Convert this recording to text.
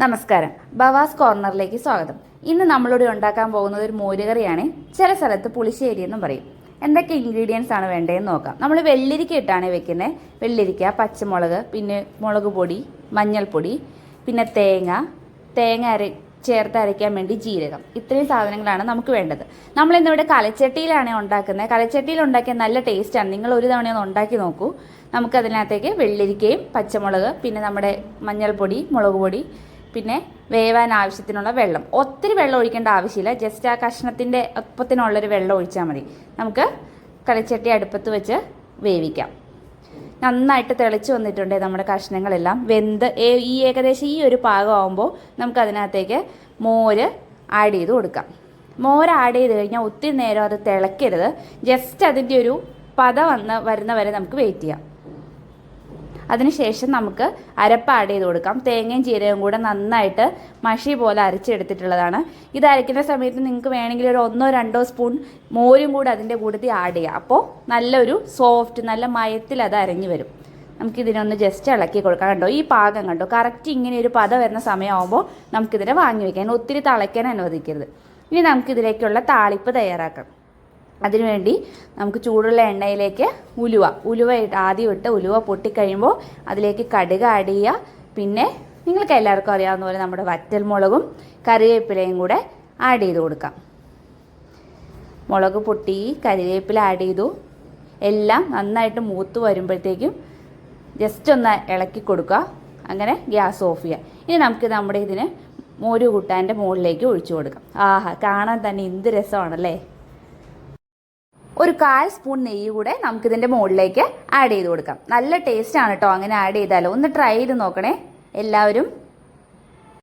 നമസ്കാരം. ബവാസ് കോർണറിലേക്ക് സ്വാഗതം. ഇന്ന് നമ്മളിവിടെ ഉണ്ടാക്കാൻ പോകുന്നത് ഒരു മോരുകറിയാണ്. ചില സ്ഥലത്ത് പുളിശ്ശേരി എന്നും പറയും. എന്തൊക്കെ ഇൻഗ്രീഡിയൻസ് ആണ് വേണ്ടതെന്ന് നോക്കാം. നമ്മൾ വെള്ളിരിക്ക ഇട്ടാണ് വെക്കുന്നത് വെള്ളിരിക്ക പച്ചമുളക് പിന്നെ മുളക് പൊടി മഞ്ഞൾപ്പൊടി പിന്നെ തേങ്ങ. തേങ്ങ അര ചേർത്ത് അരയ്ക്കാൻ വേണ്ടി ജീരകം. ഇത്രയും സാധനങ്ങളാണ് നമുക്ക് വേണ്ടത്. നമ്മൾ ഇന്നിവിടെ കലച്ചട്ടിയിലാണ് ഉണ്ടാക്കുന്നത്. കലച്ചട്ടിയിൽ ഉണ്ടാക്കിയ നല്ല ടേസ്റ്റാണ് നിങ്ങൾ ഒരു തവണ ഒന്ന് ഉണ്ടാക്കി നോക്കൂ. നമുക്ക് അതിനകത്തേക്ക് വെള്ളരിക്കയും പച്ചമുളക് പിന്നെ നമ്മുടെ മഞ്ഞൾപ്പൊടി മുളക് പൊടി പിന്നെ വേവാൻ ആവശ്യത്തിനുള്ള വെള്ളം. ഒത്തിരി വെള്ളം ഒഴിക്കേണ്ട ആവശ്യമില്ല. ജസ്റ്റ് ആ കഷ്ണത്തിന്റെ ഒപ്പത്തിനുള്ളൊരു വെള്ളം ഒഴിച്ചാൽ മതി. നമുക്ക് കളിച്ചട്ടി അടുപ്പത്ത് വെച്ച് വേവിക്കാം. നന്നായിട്ട് തിളച്ച് വന്നിട്ടുണ്ട് നമ്മുടെ കഷ്ണങ്ങളെല്ലാം. വെന്ത് ഈ ഏകദേശം ഈ ഒരു പാകമാകുമ്പോൾ നമുക്ക് അതിനകത്തേക്ക് മോര് ആഡ് ചെയ്ത് കൊടുക്കാം. മോര് ആഡ് ചെയ്ത് കഴിഞ്ഞാൽ ഒത്തിരി നേരം അത് തിളക്കരുത് ജസ്റ്റ് അതിന്റെ ഒരു പത വന്ന് വരുന്നവരെ നമുക്ക് വെയിറ്റ് ചെയ്യാം. അതിനുശേഷം നമുക്ക് അരപ്പ് ആഡ് ചെയ്ത് കൊടുക്കാം. തേങ്ങയും ജീരകവും കൂടെ നന്നായിട്ട് മഷി പോലെ അരച്ചെടുത്തിട്ടുള്ളതാണ്. ഇത് അരയ്ക്കുന്ന സമയത്ത് നിങ്ങൾക്ക് വേണമെങ്കിൽ ഒരു ഒന്നോ രണ്ടോ സ്പൂൺ മോരും കൂടെ അതിന്റെ കൂട്ടത്തിൽ ആഡ് ചെയ്യാം. അപ്പോൾ നല്ലൊരു സോഫ്റ്റ് നല്ല മയത്തിൽ അത് അരഞ്ഞു വരും. നമുക്കിതിനൊന്ന് ജസ്റ്റ് ഇളക്കി കൊടുക്കാം. കണ്ടോ ഈ പാകം കണ്ടോ? കറക്റ്റ് ഇങ്ങനെ ഒരു പത വരുന്ന സമയമാകുമ്പോൾ നമുക്കിതിനെ വാങ്ങി വയ്ക്കാൻ ഒത്തിരി തിളയ്ക്കാൻ അനുവദിക്കരുത്. ഇനി നമുക്കിതിലേക്കുള്ള താളിപ്പ് തയ്യാറാക്കാം. അതിനുവേണ്ടി നമുക്ക് ചൂടുള്ള എണ്ണയിലേക്ക് ഉലുവ ഉലുവ ആദ്യം ഇട്ട് ഉലുവ പൊട്ടിക്കഴിയുമ്പോൾ അതിലേക്ക് കടുക് ആഡ് ചെയ്യുക. പിന്നെ നിങ്ങൾക്ക് എല്ലാവർക്കും അറിയാവുന്ന പോലെ നമ്മുടെ വറ്റൽമുളകും കറിവേപ്പിലയും കൂടെ ആഡ് ചെയ്ത് കൊടുക്കാം. മുളക് പൊട്ടി കറിവേപ്പില ആഡ് ചെയ്തു. എല്ലാം നന്നായിട്ട് മൂത്ത് വരുമ്പോഴത്തേക്കും ജസ്റ്റ് ഒന്ന് ഇളക്കി കൊടുക്കുക. അങ്ങനെ ഗ്യാസ് ഓഫ് ചെയ്യുക. ഇനി നമുക്ക് നമ്മുടെ ഇതിന് മോര് കൂട്ടാന്റെ മുകളിലേക്ക് ഒഴിച്ചു കൊടുക്കാം. ആഹാ കാണാൻ തന്നെ എന്ത് രസമാണല്ലേ? ഒരു കാൽ സ്പൂൺ നെയ്യ് കൂടെ നമുക്കിതിന്റെ മുകളിലേക്ക് ആഡ് ചെയ്ത് കൊടുക്കാം. നല്ല ടേസ്റ്റ് ആണ് കേട്ടോ അങ്ങനെ ആഡ് ചെയ്താലോ. ഒന്ന് ട്രൈ ചെയ്ത് നോക്കണേ. എല്ലാവരും